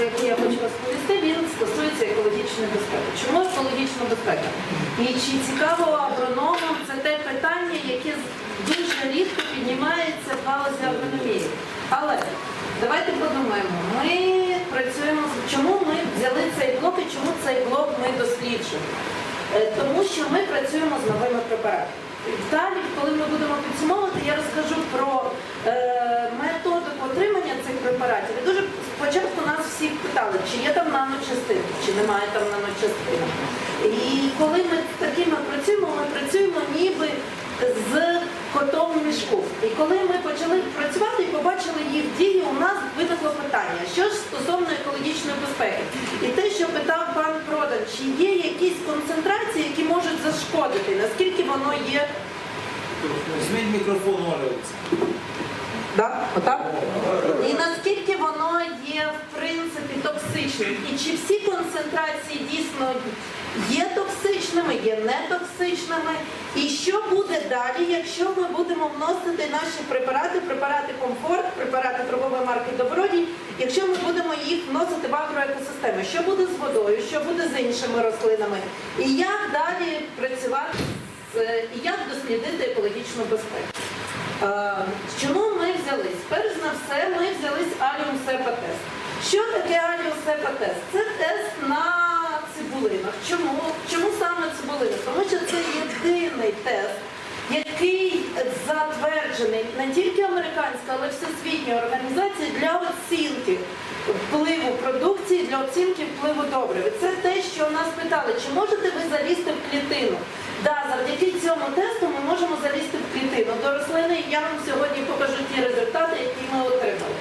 про який я хочу розповісти, він стосується екологічної безпеки. Чому екологічна безпека? І чи цікаво агрономам це те питання, яке дуже рідко піднімається в галузі агрономії. Але давайте подумаємо, ми працюємо з чому ми взяли цей блок і чому цей блок ми досліджуємо? Е, Тому що ми працюємо з новими препаратами. Далі, коли ми будемо підсумовувати, я розкажу про методику отримання цих препаратів. І дуже спочатку нас всіх питали, чи є там наночастинки, чи немає там наночастинок. І коли ми такими працюємо, ми працюємо ніби з котом мішку. І коли ми почали працювати і побачили їх дії, у нас виникло питання, що ж стосовно екологічної безпеки. І те, що питав пан Продан, чи є якісь концентрації, які можуть зашкодити, наскільки воно є Змінь мікрофон Оля. Да? Отак? І наскільки воно є в принципі токсичним? І чи всі концентрації дійсно є токсичними, є нетоксичними? І що буде далі, якщо ми будемо вносити наші препарати, препарати комфорт, препарати торгової марки Добродій, якщо ми будемо їх вносити в агроекосистеми? Що буде з водою, що буде з іншими рослинами? І як далі працювати з і як дослідити екологічну безпеку? Е, Чому ми взялись? Перш за все, ми взялись Аліум Сепа тест. Що таке Аліум Сепа тест? Це тест на цибулинах. Чому? Чому саме цибулини? Тому що це єдиний тест, який затверджений не тільки американською, але й всесвітньою організацією для оцінки впливу продукції, для оцінки впливу добрив. Це те, що нас питали, чи можете ви залізти в клітину? Да, завдяки цьому тесту ми можемо залізти в клітину до рослини. Я вам сьогодні покажу ті результати, які ми отримали.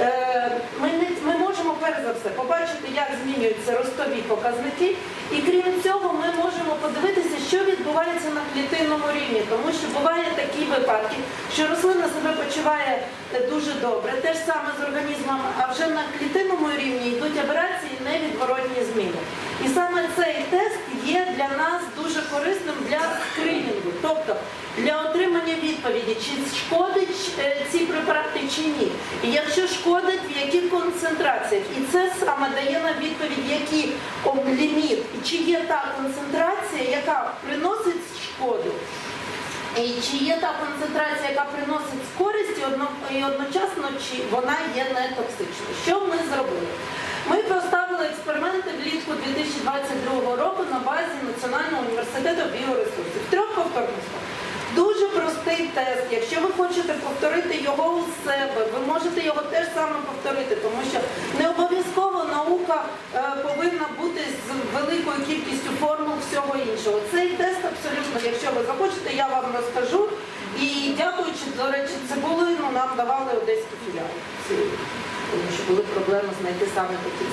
Е, Ми, не- ми можемо перш за все побачити, як змінюються ростові показники, і крім цього, ми можемо подивитися, що відбувається на клітинному рівні, тому що бувають такі випадки, що рослина себе почуває е, дуже добре, те ж саме з організмом, а вже на клітинному рівні йдуть аберації, невідворотні зміни. І саме цей тест є для нас дуже корисним для скринінгу, тобто для отримання відповіді, чи шкодить е, ці препарати чи ні. І якщо шкодить, в яких концентраціях. І це саме дає нам відповідь, який ліміт, і чи є та концентрація, яка приносить шкоду. І чи є та концентрація, яка приносить користь, і одночасно чи вона є нетоксичною. Що ми зробили? Ми поставили експерименти влітку 2022 року на базі Національного університету біоресурсів. Трьох повторностях. Дуже простий тест. Якщо ви хочете повторити його у себе, ви можете його теж саме повторити, тому що не обов'язково наука е, повинна бути з великою кількістю формул всього іншого. Цей тест абсолютно, якщо ви захочете, я вам розкажу. І дякуючи, до речі, цибулину нам давали одеські філіали. Тому що були проблеми знайти саме такі.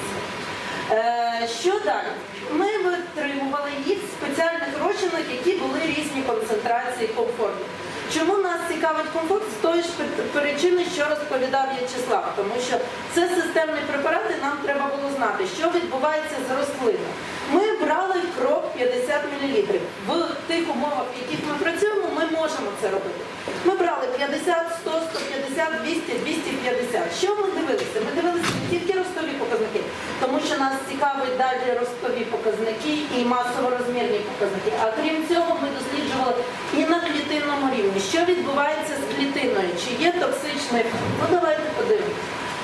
Е, Що далі? Ми витримували їх в спеціальних розчинок, які були різні концентрації комфорту. Чому нас цікавить комфорт? З тої ж причини, що розповідав В'ячеслав, тому що це системний препарат, і нам треба було знати, що відбувається з рослиною. Ми брали крок 50 мл. В тих умовах, в яких ми працюємо, ми можемо це робити. Ми брали 50, 100, 150, 200, 250. Що ми дивилися? Ми дивилися не тільки ростові показники, тому що нас цікавить далі ростові показники і масово-розмірні показники. А крім цього, ми досліджували і на клітинному рівні, що відбувається з клітиною, чи є токсичний. Ну давайте подивимось.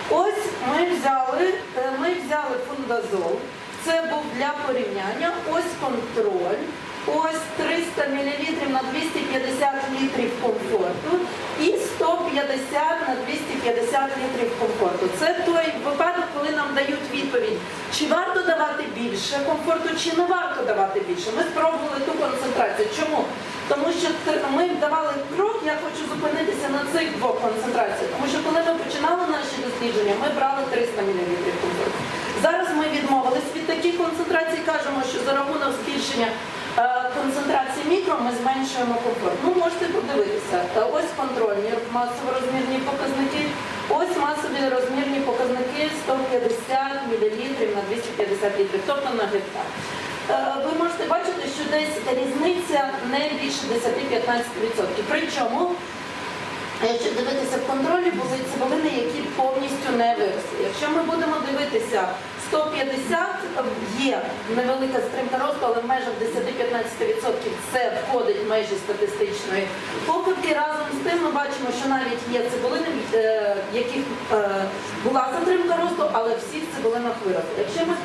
Ось ми взяли, е, ми взяли фундазол. Це був для порівняння. Ось контроль. Ось 300 мл на 250 літрів комфорту і 150 на 250 літрів комфорту. Це той випадок, коли нам дають відповідь, чи варто давати більше комфорту, чи не варто давати більше. Ми спробували ту концентрацію. Чому? Тому що ми давали крок, я хочу зупинитися на цих двох концентраціях. Тому що коли ми починали наші дослідження, ми брали 300 мл комфорту. Зараз ми відмовились від таких концентрацій, кажемо, що за рахунок збільшення е, концентрації мікро ми зменшуємо комфорт. Ну, можете подивитися. Е, Ось контрольні масово-розмірні показники, ось масові розмірні показники 150 мл на 250 літрів, тобто на гектар. Е, Ви можете бачити, що десь різниця не більше 10-15%. Причому якщо дивитися в контролі, були цибулини, які повністю не виросли. Якщо ми будемо дивитися 150, є невелика стримка росту, але в межах 10-15% це входить в межі статистичної покупки. Разом з тим ми бачимо, що навіть є цибулини, е, в яких е, була затримка росту, але всі в цибулинах виросли. Якщо ми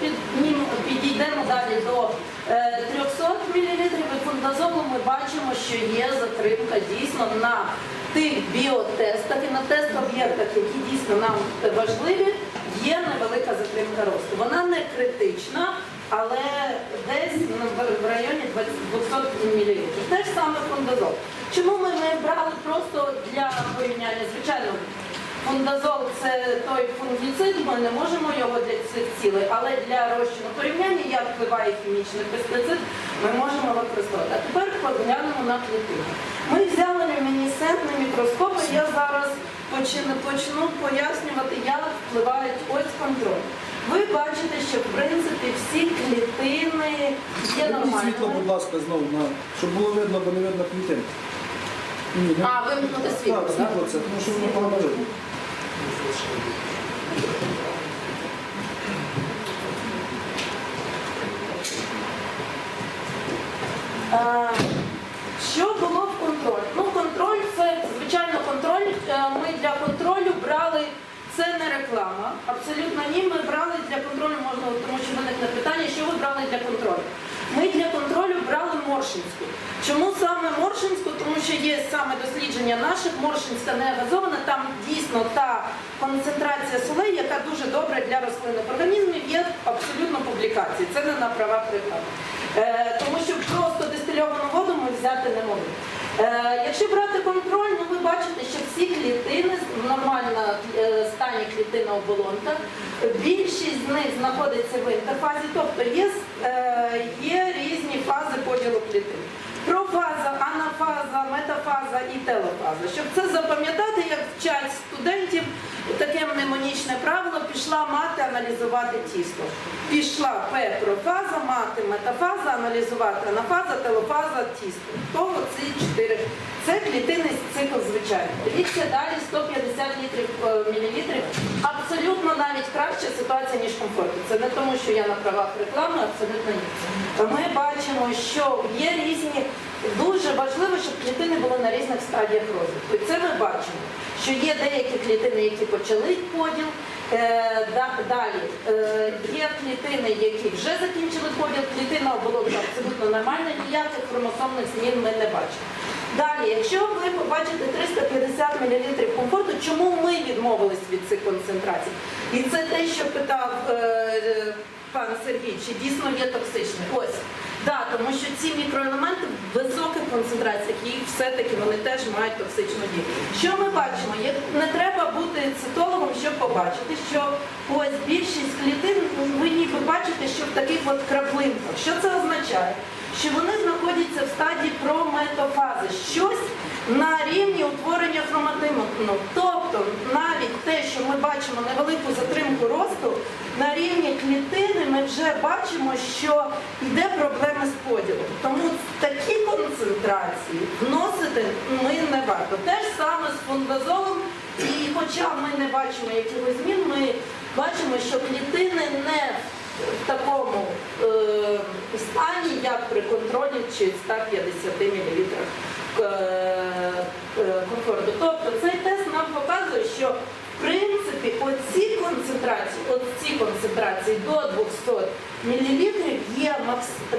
підійдемо далі до е, 300 мл фундазолу, ми бачимо, що є затримка дійсно на тих біотестах і на тест-об'єктах, які дійсно нам важливі, є невелика затримка росту. Вона не критична, але десь ну, в- районі 200 мл. Те ж саме фундазол. Чому ми не брали просто для порівняння? Звичайно, фундазол це той фунгіцид, ми не можемо його для цих цілей, але для розчину порівняння, як впливає хімічний пестицид, ми можемо використовувати. А тепер поглянемо на клітину. Ми взяли люмінесцентний мікроскоп, і я зараз почну, почну пояснювати, як впливають ось контроль. Ви бачите, що в принципі всі клітини є Вимкніть світло, будь ласка, знову, на, щоб було видно, бо не видно клітин. Ні, не- А, вимкнути світло, Так, так? світло це, тому що воно погано видно. Е, Що було в контроль? Ну, контроль це звичайно контроль. Е, Ми для контролю брали. Це не реклама, абсолютно ні. Ми брали для контролю, можна, тому що виникне питання, що ви брали для контролю. Ми для контролю брали Моршинську. Чому саме Моршинську? Тому що є саме дослідження наших, Моршинська не газована, там дійсно та концентрація солей, яка дуже добра для рослинних організмів, є абсолютно публікації. Це не на правах реклами. Е, тому що просто дистильовану воду ми взяти не могли. Е, якщо брати контроль, бачите, що всі клітини в нормальному е, стані клітина оболонка, більшість з них знаходиться в інтерфазі, тобто є, е, є різні фази поділу клітин. Профаза, анафаза, метафаза і телофаза. Щоб це запам'ятати, як вчать студентів, таке мнемонічне правило пішла мати аналізувати тісто. Пішла П профаза, мати метафаза, аналізувати анафаза, телофаза, тісто. То ці чотири. Це клітинний цикл звичайний. Дивіться далі 150 літрів е, мілілітрів. Краща ситуація, ніж комфортна. Це не тому, що я на правах реклами, абсолютно ні. Ми бачимо, що є різні, дуже важливо, щоб клітини були на різних стадіях розвитку. І це ми бачимо, що є деякі клітини, які почали поділ. Е, да- Далі е, є клітини, які вже закінчили поділ, клітина оболонка абсолютно нормальна, ніяких хромосомних змін ми не бачимо. Далі, якщо ви побачите 350 мл комфорту, чому ми відмовились від цих концентрацій? І це те, що питав е, пан Сергій, чи дійсно є токсичним. Ось. Да, тому що ці мікроелементи в високих концентраціях, їх все-таки вони теж мають токсичну дію. Що ми бачимо? Не треба бути цитологом, щоб побачити, що ось більшість клітин, ви ніби бачите, що в таких от краплинках. Що це означає? Що вони знаходяться в стадії прометофази, щось на рівні утворення хроматину. Ну, Тобто навіть те, що ми бачимо невелику затримку росту, на рівні клітини ми вже бачимо, що йде проблеми з поділом. Тому такі концентрації вносити ми не варто. Те ж саме з фундазолом, і хоча ми не бачимо якихось змін, ми бачимо, що клітини не в такому е, стані, як при контролі чи 150 мл е, е, комфорту. Тобто цей тест нам показує, що в принципі оці концентрації, оці концентрації до 200 мл є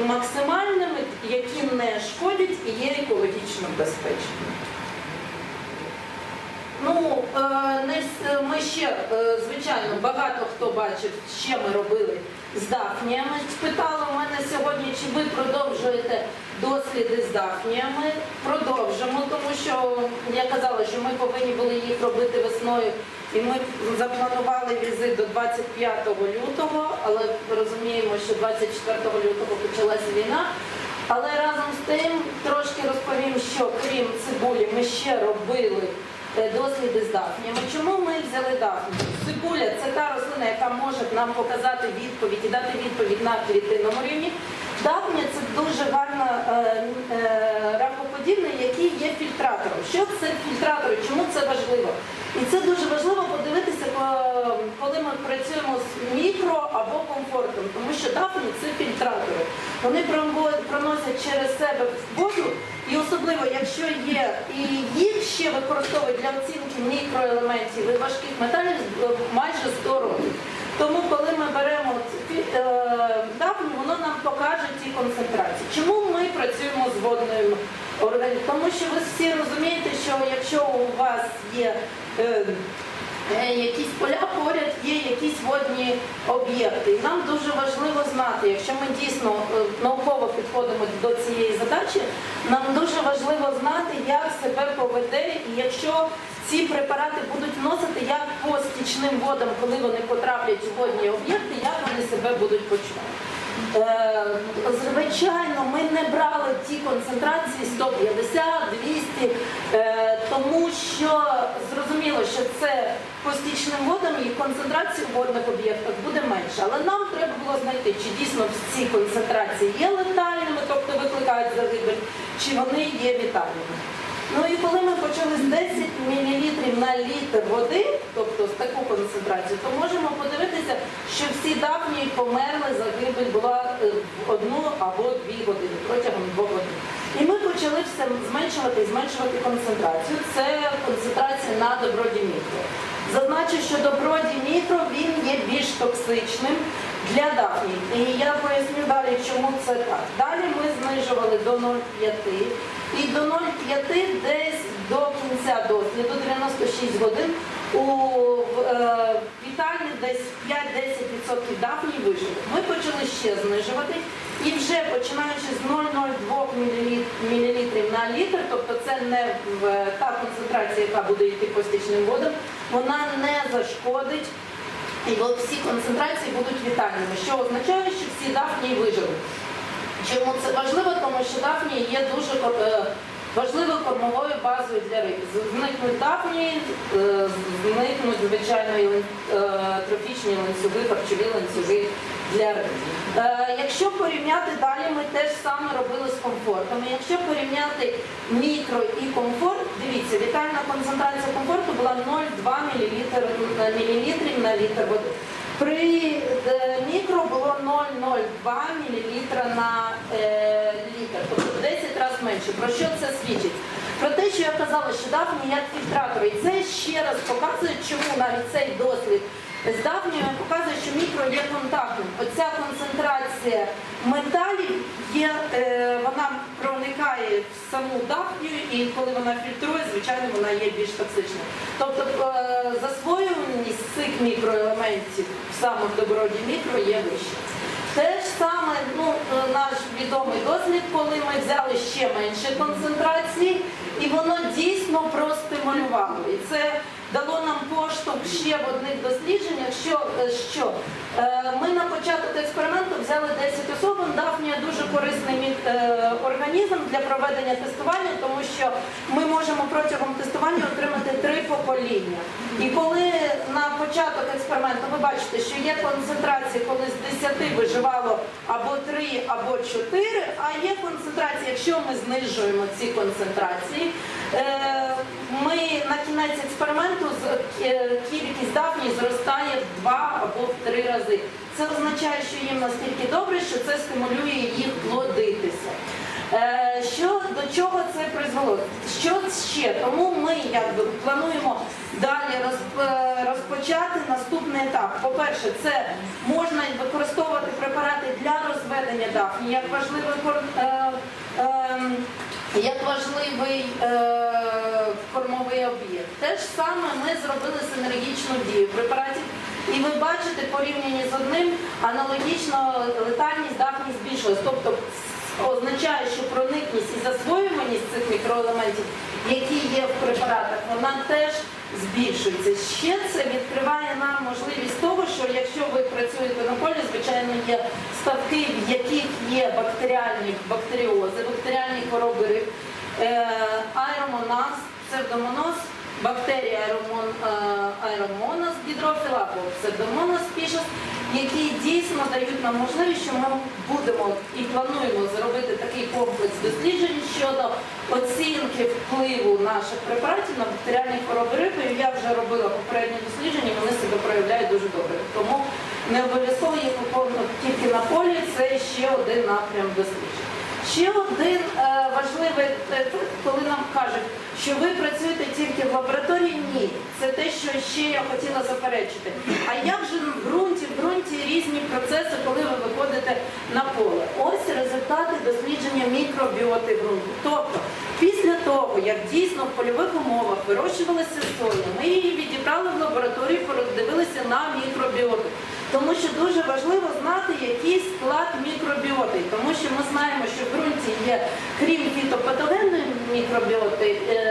максимальними, які не шкодять і є екологічно безпечними. Ну, е, не ми ще, е, звичайно, багато хто бачив, ще ми робили з дафніями. Питали у мене сьогодні, чи ви продовжуєте досліди з дафніями. Продовжимо, тому що я казала, що ми повинні були їх робити весною. І ми запланували візит до 25 лютого, але розуміємо, що 24 лютого почалася війна. Але разом з тим трошки розповім, що крім цибулі ми ще робили досліди з дафніями. Чому ми взяли дафнію? Цибуля це та рослина, яка може нам показати відповідь і дати відповідь на клітинному рівні. Дафнія це дуже гарна е, е, ракоподібна, який є фільтратором. Що це фільтратор? Чому це важливо? І це дуже важливо подивитися, коли ми працюємо з мікро або комфортом, тому що дафні це фільтратори. Вони проносять через себе воду, особливо, якщо є і їх ще використовують для оцінки мікроелементів і важких металів е, майже 100 років. Тому, коли ми беремо ці- е, воно нам покаже ті концентрації. Чому ми працюємо з водною організмом? Тому що ви всі розумієте, що якщо у вас є е, якісь поля поряд, є якісь водні об'єкти. І нам дуже важливо знати, якщо ми дійсно е, науково підходимо до цієї задачі, нам дуже важливо знати, як себе поведе, і якщо ці препарати будуть вносити як по стічним водам, коли вони потраплять у водні об'єкти, як вони себе будуть почувати. Е, Звичайно, ми не брали ті концентрації 150, 200, е, тому що зрозуміло, що це по стічним водам і концентрація у водних об'єктах буде менше. Але нам треба було знайти, чи дійсно ці концентрації є летальними, тобто викликають загибель, чи вони є вітальними. Ну і коли ми почали з 10 мл на літр води, тобто з таку концентрацію, то можемо подивитися, що всі давні померли, загибель була е, одну або дві години протягом двох годин. І ми почали все зменшувати і зменшувати концентрацію. Це концентрація на доброді мікро. Зазначу, що доброді мікро він є більш токсичним для дафній. І я поясню далі, чому це так. Далі ми знижували до 0,5 і до 0,5 десь до кінця досліду, 96 годин, у е, вітальні десь 5-10% дафній вижили. Ми почали ще знижувати і вже починаючи з 0,02 мл на літр, тобто це не та концентрація, яка буде йти по стічним водам, вона не зашкодить і всі концентрації будуть вітальними, що означає, що всі дафнії вижили. Чому це важливо? Тому що дафнії є дуже е, важливою кормовою базою для риб. Зникнуть дафнії, е, зникнуть, звичайно, е, трофічні ланцюги, харчові ланцюги для риб. Якщо порівняти далі, ми теж саме робили з комфортом. Якщо порівняти мікро і комфорт, дивіться, вітальна концентрація комфорту була 0,2 мл мілілітрів на літр води. При е, мікро було 0,02 мл на е, літр, тобто в 10 разів менше. Про що це свідчить? Про те, що я казала, що дафні як фільтратори. І це ще раз показує, чому навіть цей дослід з давньою показує, що мікро є контактним. Оця концентрація металів є, е, вона проникає в саму дафнію, і коли вона фільтрує, звичайно, вона є більш токсичною. Тобто е, засвоюваність цих мікроелементів в самому доброді мікро є вища. Те ж саме ну, е, наш відомий дослід, коли ми взяли ще менше концентрації, і воно дійсно простимулювало. І це дало нам поштовх ще в одних дослідженнях, що, е, що е, ми на початок експерименту взяли 10 особин, дафнія дуже корисний е, організм для проведення тестування, тому що ми можемо протягом тестування отримати три покоління. І коли на початок експерименту ви бачите, що є концентрації, коли з 10 виживало або 3, або 4, а є концентрації, якщо ми знижуємо ці концентрації, е, ми на кінець експерименту е, кількість дафній зростає в 2 або в 3 рази. Це означає, що їм настільки добре, що це стимулює їх плодитися. Е, Що до чого це призвело? Що ще? Тому ми якби плануємо далі е, розпочати наступний етап. По-перше, це можна використовувати розведення дафні як важливий е, ем, як важливий е, кормовий об'єкт. Те ж саме ми зробили синергічну дію препаратів. І ви бачите, порівняні з одним, аналогічно летальність дафні збільшилась. Тобто означає, що проникність і засвоюваність цих мікроелементів, які є в препаратах, вона теж збільшується. Ще це відкриває нам можливість того, що якщо ви працюєте на полі, звичайно, є ставки, в яких є бактеріальні бактеріози, бактеріальні хвороби е, аеромоназ, псевдомоноз, бактерії е, гідрофіла або псевдомонос пішос, які дійсно дають нам можливість, що ми будемо і плануємо зробити такий комплекс досліджень щодо оцінки впливу наших препаратів на бактеріальні хвороби риби. Я вже робила попередні дослідження, вони себе проявляють дуже добре. Тому не обов'язково їх виконувати тільки на полі, це ще один напрям досліджень. Ще один е, важливий ефект, коли нам кажуть, що ви працюєте тільки в лабораторії, ні. Це те, що ще я хотіла заперечити. А як же в ґрунті, в ґрунті різні процеси, коли ви виходите на поле? Ось результати дослідження мікробіоти ґрунту. Тобто, після того, як дійсно в польових умовах вирощувалася соя, ми її відібрали в лабораторії, подивилися на мікробіоту. Тому що дуже важливо знати, який склад мікробіоти. Тому що ми знаємо, що в ґрунті є, крім фітопатогенної мікробіоти, е,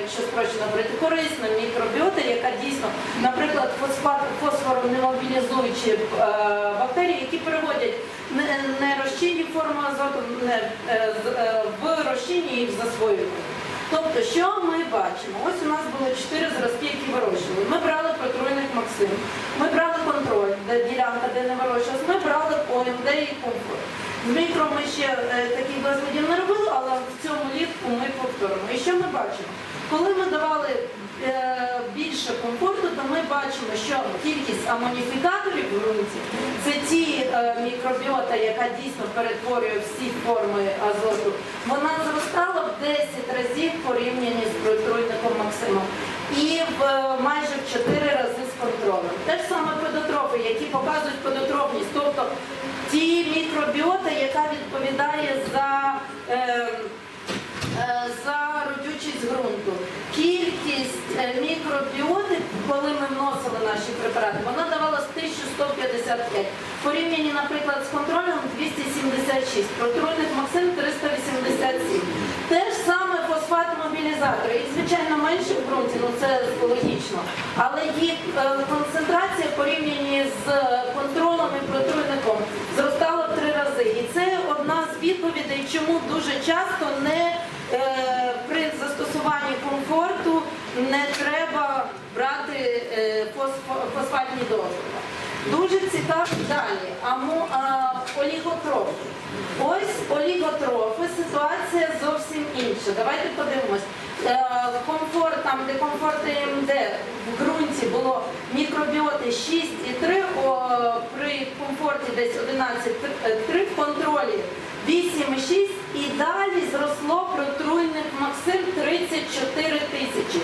якщо спрощено говорити, корисна мікробіота, яка дійсно, наприклад, фосфат, фосфоронемобілізуючі е, бактерії, які переводять не- нерозчинні форми азоту не, е, е, в розчинні в засвоювання. Тобто, що ми бачимо? Ось у нас було чотири зразки, які вирощували. Ми брали протруйних Максим, ми брали контроль, де ділянка, де не вирощувалась, ми брали поїм, де і комфорт. З мікро ми ще е, таких дослідів не робили, але в цьому літку ми повторимо. І що ми бачимо? Коли ми давали е, більше комфорту, то ми бачимо, що кількість амоніфікаторів в ґрунті це ті е, мікробіота, яка дійсно перетворює всі форми азоту, вона зростала в 10 разів в порівнянні з протруйником Максимом. І в майже в 4 рази з контролем. Те ж саме подотрофи, які показують тобто ті мікробіота, яка відповідає за. Е, Е, за родючість ґрунту. Кількість е, мікробіоти, коли ми вносили наші препарати, вона давалась 1155. В порівнянні, наприклад, з контролем 276, протруйних Максим 387. Те ж саме фосфат мобілізатори. Їх, звичайно, менше в ґрунті, ну це логічно. Але їх е, концентрація в порівнянні з контролем і протруйником зростала в три рази. І це одна з відповідей, чому дуже часто не е, при застосуванні комфорту не треба брати е, фосфатні дозволи. Дуже цікаво далі. Амо, а, оліготрофи. Ось оліготрофи, ситуація зовсім інша. Давайте подивимось. Е, Комфорт, там, де комфорт МД в ґрунті було мікробіоти 6,3, о, при комфорті десь 11,3 в контролі 8,6 і далі зросло протруйних Максим 34 тисячі.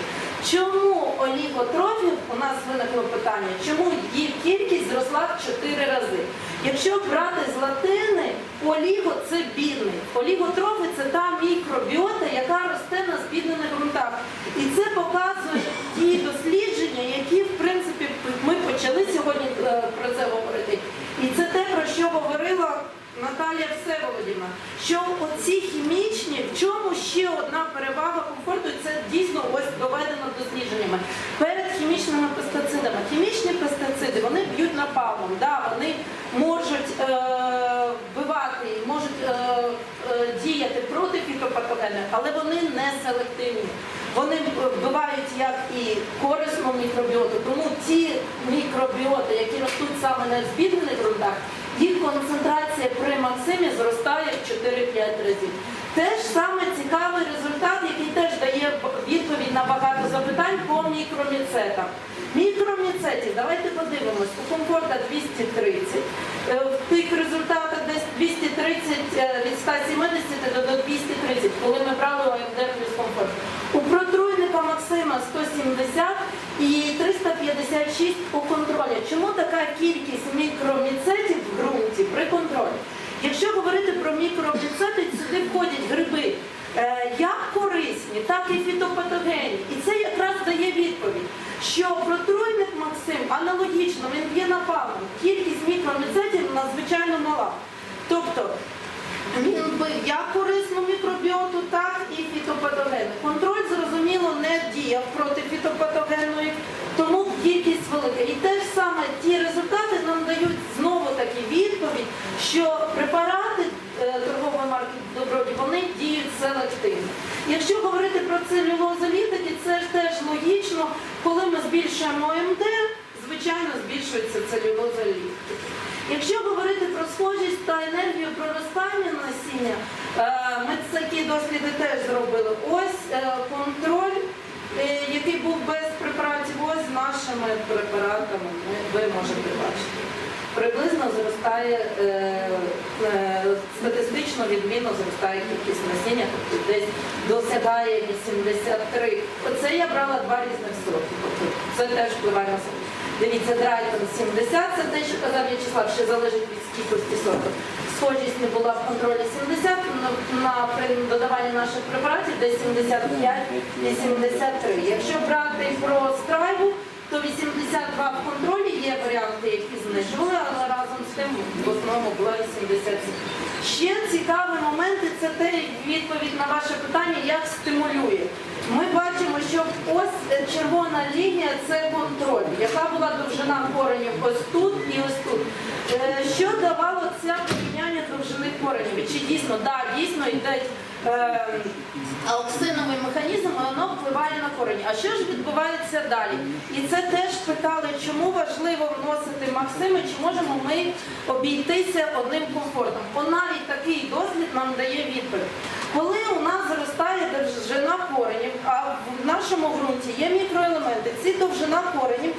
Чому оліготрофів, у нас виникло питання, чому їх кількість зросла в 4 рази? Якщо брати з латини, оліго це бідний. Оліготрофи це та мікробіота, яка росте на збіднених ґрунтах. І це показує ті дослідження, які в принципі ми почали сьогодні е, про це говорити. І це те, про що говорила Наталія Всеволодівна, що оці хімічні, в чому ще одна перевага комфорту, це дійсно ось доведено дослідженнями. Перед хімічними пестицидами. Хімічні пестициди вони б'ють напалмом, да, вони можуть е, вбивати, можуть е, е, діяти проти фітопатогенів, але вони не селективні. Вони вбивають як і корисну мікробіоту, тому ті мікробіоти, які ростуть саме на збіднених ґрунтах, їх концентрація при максимі зростає в 4-5 разів. Теж саме цікавий результат, який теж дає відповідь на багато запитань по мікроміцетам. Мікроміцетів, давайте подивимось, у комфорта 230, е, в тих результатах десь 230 е, від 170 до до 230, коли ми брали ОМД плюс комфорт. Максима 170 і 356 у контролі. Чому така кількість мікроміцетів в ґрунті при контролі? Якщо говорити про мікроміцети, сюди входять гриби е, як корисні, так і фітопатогенні. І це якраз дає відповідь, що протруйник Максим аналогічно, він б'є напалом. Кількість мікроміцетів надзвичайно мала. Тобто він бив як корисну мікробіоту, так і фітопатогени. Контроль, зрозуміло, не діяв проти фітопатогенної, тому кількість велика. І те ж саме ті результати нам дають знову таки відповідь, що препарати е, торгової марки Доброді, вони діють селективно. Якщо говорити про целюлозолітики, це ж теж логічно, збільшуємо ОМД, звичайно, збільшується целюлоза ліфтів. Якщо говорити про схожість та енергію проростання насіння, е, ми такі досліди теж зробили. Ось е, контроль, який був без препаратів, ось з нашими препаратами. Ви- можете бачити. Приблизно зростає е, е, статистично відмінно зростає кількість насіння, тобто десь досягає 83. Оце я брала два різних сроки. Тобто це теж впливає на. Дивіться, драйтон 70, це те, що казав В'ячеслав, ще залежить від стійкості сорту. Схожість не була в контролі 70, на, додаванні наших препаратів десь 75 і 73. Якщо брати про страйву, то 82 в контролі є варіанти, які знижували, але разом з тим в основному була 87. Ще цікавий момент, і це те відповідь на ваше питання, як стимулює. Ми бачимо, що ось е, червона лінія це контроль, яка була довжина коренів ось тут і ось тут. Е, Що давало це І Чи дійсно, да, дійсно йде е, ауксиновий механізм, і воно впливає на корені. А що ж відбувається далі? І це теж питали, чому важливо вносити максими, чи можемо ми обійтися одним комфортом. Бо навіть такий дослід нам дає відповідь. Коли у нас зростає довжина коренів, а в нашому ґрунті є мікроелементи, ці довжина коренів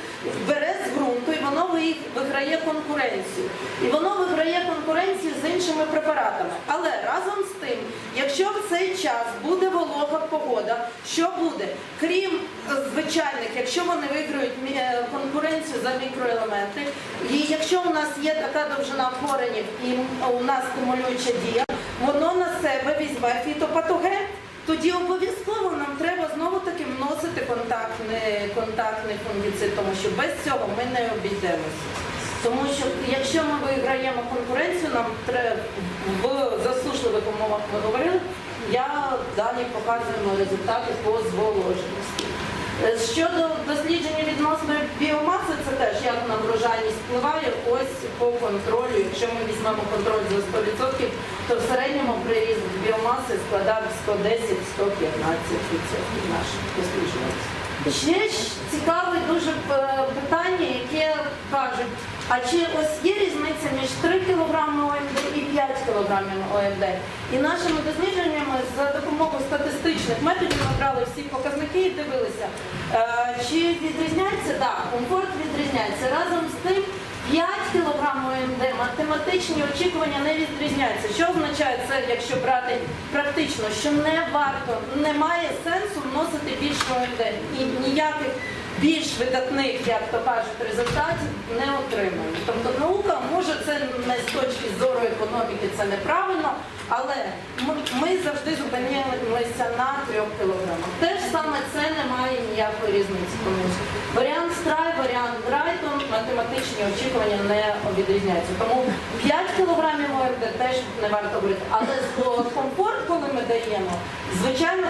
бере з ґрунту і воно виграє конкуренцію. І воно виграє конкуренцію з іншими препаратами. Але разом з тим, якщо в цей час буде волога погода, що буде? Крім звичайних, якщо вони виграють е, конкуренцію за мікроелементи, і якщо у нас є така довжина коренів і у нас стимулююча дія, воно на себе візьме фітопатоген. Тоді обов'язково нам треба знову таки вносити контактний, контактний фунгіцид, тому що без цього ми не обійдемося. Тому що якщо ми виграємо конкуренцію, нам треба в засушливих умовах ми говорили, я далі показуємо результати по зволоженості. Е, Щодо дослідження відносно біомаси, це теж як на врожайність впливає ось по контролю. Якщо ми візьмемо контроль за 100%, то в середньому приріст біомаси складав 110-115% наших досліджень. Ще ж цікаве дуже е, питання, яке кажуть, а чи ось є різниця між 3 кг ОМД і 5 кг ОМД? І нашими дослідженнями за допомогою статистичних методів ми брали всі показники і дивилися, е, чи відрізняється, так, комфорт відрізняється. Разом з тим 5 кг ОМД математичні очікування не відрізняються. Що означає це, якщо брати практично, що не варто, немає сенсу вносити більше ОМД і ніяких більш видатних, як то кажуть, результатів не отримуємо. Тобто наука може це не з точки зору економіки, це неправильно, але ми, ми завжди зупинилися на 3 кілограмах. Теж саме це не має ніякої різниці. Тому варіант страй, варіант Брайтон, математичні очікування не відрізняються. Тому 5 кілограмів ОРД теж не варто говорити. Але з- комфорт, коли ми даємо, звичайно,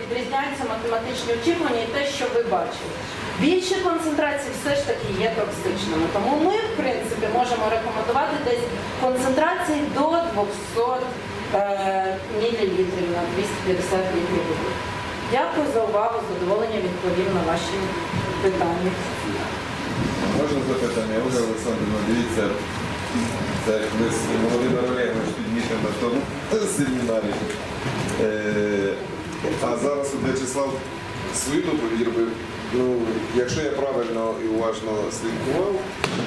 відрізняються математичні очікування і те, що ви бачили. Більші концентрації все ж таки є токсичними. Тому ми, в принципі, можемо рекомендувати десь концентрації до 200 е, мілілітрів на 250 літрів води. Дякую за увагу, з задоволенням відповів на ваші питання. Можна запитання, Ольга Олександрівна, дивіться, це ми з Володимиром Олегович підмітимо на тому семінарі. Е, а зараз В'ячеслав свою доповідь робив. Ну, якщо я правильно і уважно слідкував,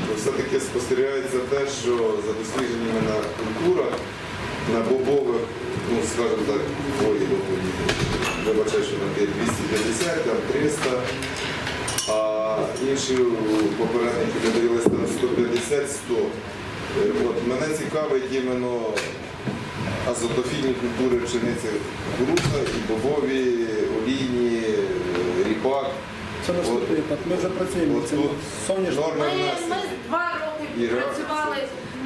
то все-таки спостерігається те, що за дослідженнями на культурах, на бобових, ну скажімо так, ой, вибачаю, що на 250, там 300, а інші попередники додавалися там 150-100. Е, От мене цікавить іменно азотофільні культури пшениці кукурудза і бобові, олійні, е, ріпак. Це наступний етап. Ми вже працюємо тут Соняшник. Ми, ми два роки працювали.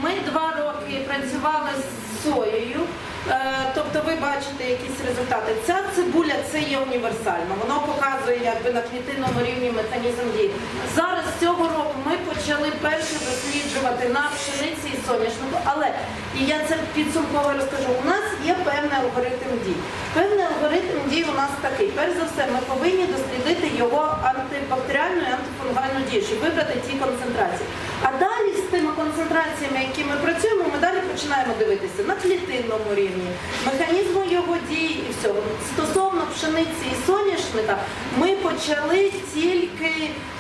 Ми два роки працювали з соєю. Е, Тобто ви бачите якісь результати. Ця цибуля це є універсальна. Воно показує якби на клітинному рівні механізм дії. Зараз цього року ми почали перше досліджувати на пшениці і соняшнику. Але і я це підсумково розкажу. У нас є певний алгоритм дій. Певний алгоритм дій у нас такий. Перш за все, ми повинні дослідити його антибактеріальну і антифунгальну дію, щоб вибрати ті концентрації. А далі з тими концентраціями, які ми починаємо дивитися на клітинному рівні, механізму його дії і всього. Стосовно пшениці і соняшника, ми почали тільки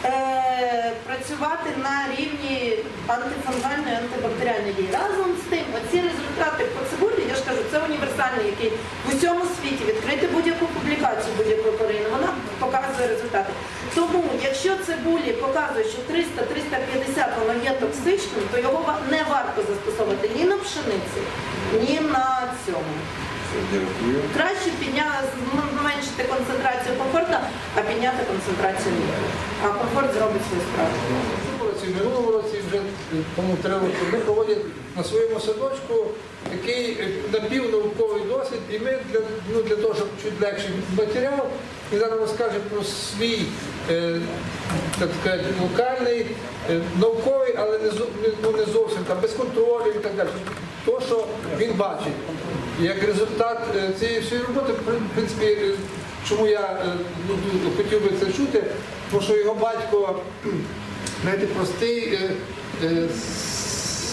е, працювати на рівні антифунгальної антибактеріальної дії. Разом з тим, оці результати по цибулі, я ж кажу, це універсальний, який в усьому світі відкрити будь-яку публікацію будь-якої порини, вона показує результати. Тому, якщо цибулі показує, що 300-350 воно є токсичним, то його не варто застосовувати ні на пшениці, ні на цьому. Дякую. Краще підняти, зменшити концентрацію комфорта, а підняти концентрацію лікаря. А комфорт зробить свою справу. Році, в минулому році вже тому треба ми проводять на своєму садочку такий е, напівнауковий досвід, і ми для, ну, для того, щоб чуть легший матеріал, він зараз розкаже про свій е, так сказати, локальний, е, науковий, але не, ну, не зовсім там, без контролю і так далі. То, що він бачить. Як результат е, цієї всієї роботи, в принципі, е, чому я ну, хотів би це чути, тому що його батько знаєте, простий е, е,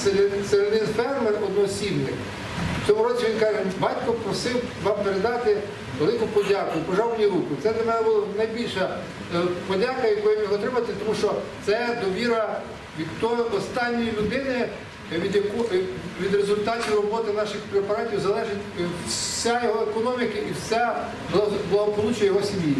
селя- селянин фермер одноосібник. В цьому році він каже, батько просив вам передати велику подяку, пожав мені руку. Це для мене була найбільша е, подяка, яку я міг отримати, тому що це довіра від тої останньої людини, від, яку, від результатів роботи наших препаратів залежить вся його економіка і вся благополуччя його сім'ї.